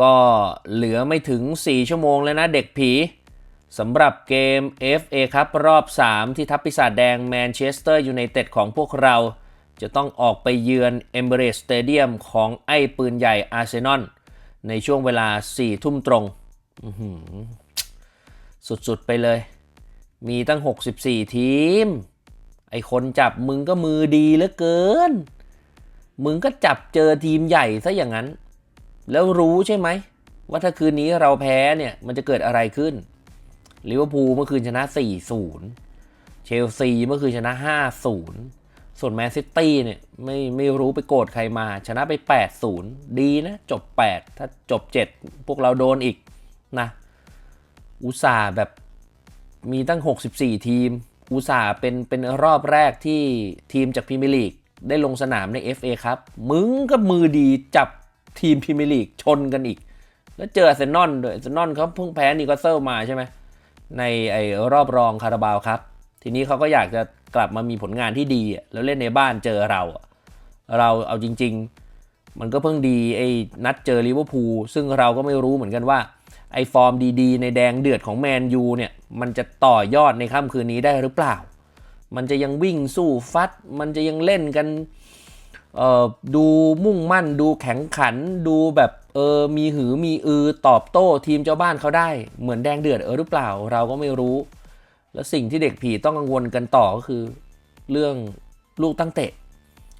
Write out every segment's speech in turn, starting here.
ก็เหลือไม่ถึง 4 ชั่วโมงแล้วนะเด็กผีสำหรับเกม FA ครับรอบ 3 ที่ทัพปีศาจแดงแมนเชสเตอร์ยูไนเต็ดของพวกเรา จะต้องออกไปเยือนเอมเบรส s เ a เดียมของไอ้ปืนใหญ่อาร์เซนอลในช่วงเวลา 4 ทุ่มตรง สุดๆ ไปเลย มีตั้ง 64 ทีม ไอคนจับมึงก็มือดีเหลือเกิน มึงก็จับเจอทีมใหญ่ซะอย่างนั้น แล้วรู้ใช่ไหม ว่าถ้าคืนนี้เราแพ้เนี่ย มันจะเกิดอะไรขึ้นลิเวอร์พูลเมื่อคืนชนะ 4-0 เชลซีเมื่อคืนชนะ 5-0 ส่วนแมนซิตี้เนี่ยไม่ไม่รู้ไปโกรธใครมา ชนะไป 8-0 ดีนะ จบ 8 ถ้าจบ 7 พวกเราโดนอีกนะ อุตส่าห์แบบมีตั้ง 64 ทีม อุตส่าห์เป็นเป็นรอบแรกที่ทีมจากพรีเมียร์ลีกได้ลงสนามใน FA ครับ มึงก็มือดีจับ ทีมพรีเมียร์ลีกชนกันอีก แล้วเจออาร์เซนอลด้วยอาร์เซนอลเขาเพิ่งแพ้นิวคาสเซิลมาใช่ไหมในไอ้รอบรองคาราบาวครับ ทีนี้เขาก็อยากจะกลับมามีผลงานที่ดีแล้วเล่นในบ้านเจอเรา เราเอาจริง ๆ มันก็เพิ่งดีไอ้นัดเจอลิเวอร์พูลซึ่งเราก็ไม่รู้เหมือนกันว่าไอ้ฟอร์มดีๆ ในแดงเดือดของแมนยูเนี่ยมันจะต่อยอดในค่ำคืนนี้ได้หรือเปล่า มันจะยังวิ่งสู้ฟัด มันจะยังเล่นกัน ดูมุ่งมั่น ดูแข็งขัน ดูแบบเออมีหือมีอือตอบโต้ทีมเจ้าบ้านเขาได้ เหมือนแดงเดือดเออหรือเปล่า เราก็ไม่รู้ แล้วสิ่งที่เด็กผีต้องกังวลกันต่อก็คือ เรื่องลูกตั้งเตะ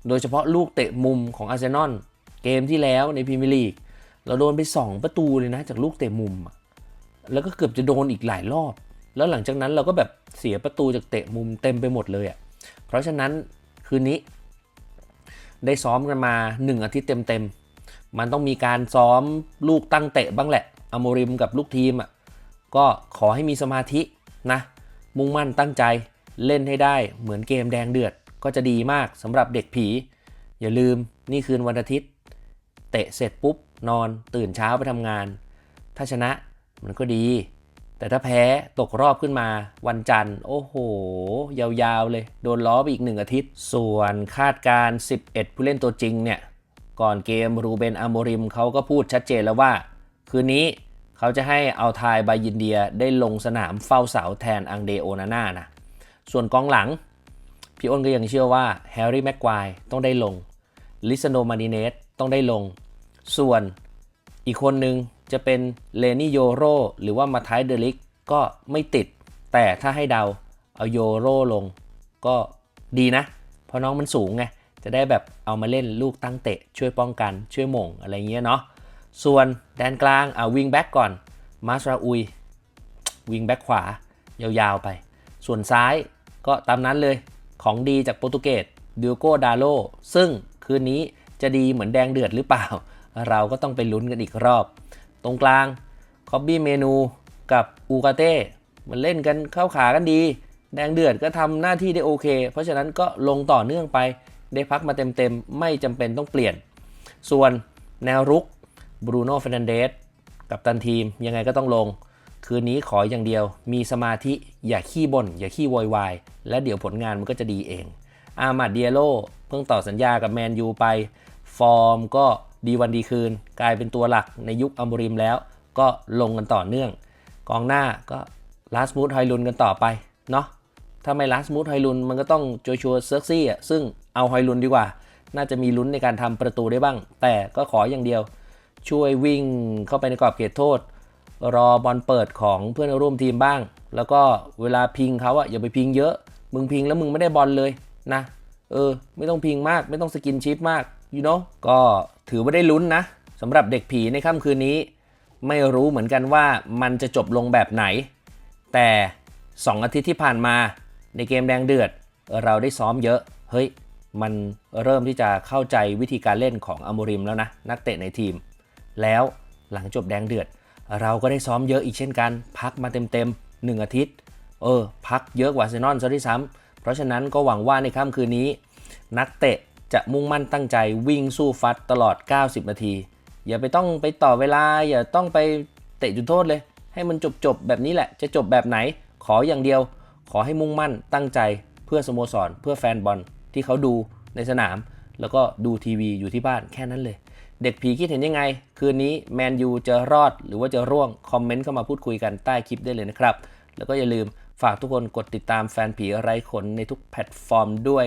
โดยเฉพาะลูกเตะมุมของอาร์เซนอลเกมที่แล้วในพรีเมียร์ลีกเราโดนไป 2 ประตูเลยนะจากลูกเตะมุม แล้วก็เกือบจะโดนอีกหลายรอบ แล้วหลังจากนั้นเราก็แบบเสียประตูจากเตะมุมเต็มไปหมดเลยอะ่ะเพราะฉะนั้นคืนนี้ ได้ซ้อมกันมา 1 อาทิตย์เต็มๆ มันต้องมีการซ้อมลูกตั้งเตะบ้างแหละอโมริมกับลูกทีมอะก็ขอให้มีสมาธินะ มุ่งมั่นตั้งใจเล่นให้ได้เหมือนเกมแดงเดือดก็จะดีมากสำหรับเด็กผี อย่าลืมนี่คืนวันอาทิตย์ เตะเสร็จปุ๊บ นอนตื่นเช้าไปทำงาน ถ้าชนะมันก็ดี แต่ถ้าแพ้ตกรอบขึ้นมาวันจันทร์ โอ้โห ยาวๆเลย โดนล้อไปอีกหนึ่งอาทิตย์ ส่วนคาดการ 11 ผู้เล่นตัวจริงเนี่ย ก่อนเกมรูเบนอโมริมเขาก็พูดชัดเจนแล้วว่า คืนนี้เขาจะให้เอาทายบายินเดียได้ลงสนามเฝ้าเสาแทนอังเดโอนาน่านะ ส่วนกองหลัง พี่อ้นก็ยังเชื่อว่าแฮร์รี่แม็กควายต้องได้ลงลิซโนมาดิเนสต้องได้ลง ส่วนอีกคนหนึ่ง จะเป็นเลนี่โยโรหรือว่ามาทายเดลิกก็ไม่ติด แต่ถ้าให้เดาเอาโยโรลงก็ดีนะ เพราะน้องมันสูงไง จะได้แบบเอามาเล่นลูกตั้งเตะ ช่วยป้องกันช่วยหม่งอะไรเงี้ยเนาะส่วนแดนกลางเอาวิงแบ็กก่อนมาสราอุยวิงแบ็กขวายาวๆไป ส่วนซ้ายก็ตามนั้นเลยของดีจากโปรตุเกสดิโกดาโลซึ่งคืนนี้จะดีเหมือนแดงเดือดหรือเปล่า เราก็ต้องไปลุ้นกันอีกรอบ ตรงกลางคอบบี้เมนูกับอูกาเต้ มันเล่นกันเข้าขากันดี แดงเดือดก็ทำหน้าที่ได้โอเค เพราะฉะนั้นก็ลงต่อเนื่องไป ได้พักมาเต็มๆ ไม่จำเป็นต้องเปลี่ยน ส่วนแนวรุกบรูโน่เฟรนันเดสกับตันทีมยังไงก็ต้องลง คืนนี้ขออย่างเดียว มีสมาธิอย่าขี้บน่นอย่าขี้โวยวายและเดี๋ยวผลงานมันก็จะดีเอง อามาดเดียโลเพิ่งต่อสัญญากับแมนยูไป ฟอร์มก็ ดีวันดีคืน กลายเป็นตัวหลักในยุคอัมบริมแล้ว ก็ลงกันต่อเนื่อง กองหน้าก็ลาสมูดไฮลุนกันต่อไปเนาะถ้าไม่ลาสมูดไฮลุนมันก็ต้องโจชัวเซิร์กซี่อะซึ่งเอาไฮลุนดีกว่า น่าจะมีลุ้นในการทำประตูได้บ้าง แต่ก็ขออย่างเดียว ช่วยวิ่งเข้าไปในกรอบเขตโทษ รอบอลเปิดของเพื่อนร่วมทีมบ้าง แล้วก็เวลาพิงเขาอะอย่าไปพิงเยอะ มึงพิงแล้วมึงไม่ได้บอลเลยนะ เออ ไม่ต้องพิงมาก ไม่ต้องสกินชิปมาก you know ก็ถือว่าได้ลุ้นนะสำหรับเด็กผีในค่ำคืนนี้ ไม่รู้เหมือนกันว่ามันจะจบลงแบบไหน แต่ 2 อาทิตย์ที่ผ่านมาในเกมแดงเดือด เราได้ซ้อมเยอะ เฮ้ย มันเริ่มที่จะเข้าใจวิธีการเล่นของอโมริมแล้วนะ นักเตะในทีม แล้วหลังจบแดงเดือด เราก็ได้ซ้อมเยอะอีกเช่นกัน พักมาเต็มๆ1อาทิตย์ เออ พักเยอะกว่าเซนอนซะที่ซ้ำเพราะฉะนั้นก็หวังว่าในค่ำคืนนี้ นักเตะ จะมุ่งมั่นตั้งใจวิ่งสู้ฟัดตลอด 90 นาที อย่าไปต้องไปต่อเวลา อย่าต้องไปเตะจุดโทษเลย ให้มันจบๆแบบนี้แหละ จะจบแบบไหน ขออย่างเดียว ขอให้มุ่งมั่นตั้งใจเพื่อสโมสร เพื่อแฟนบอลที่เขาดูในสนาม แล้วก็ดูทีวีอยู่ที่บ้านแค่นั้นเลย เด็กผีคิดเห็นยังไง คืนนี้แมนยูจะรอดหรือว่าจะร่วงคอมเมนต์เข้ามาพูดคุยกันใต้คลิปได้เลยนะครับแล้วก็อย่าลืมฝากทุกคนกดติดตามแฟนผีไร้ขนในทุกแพลตฟอร์มด้วย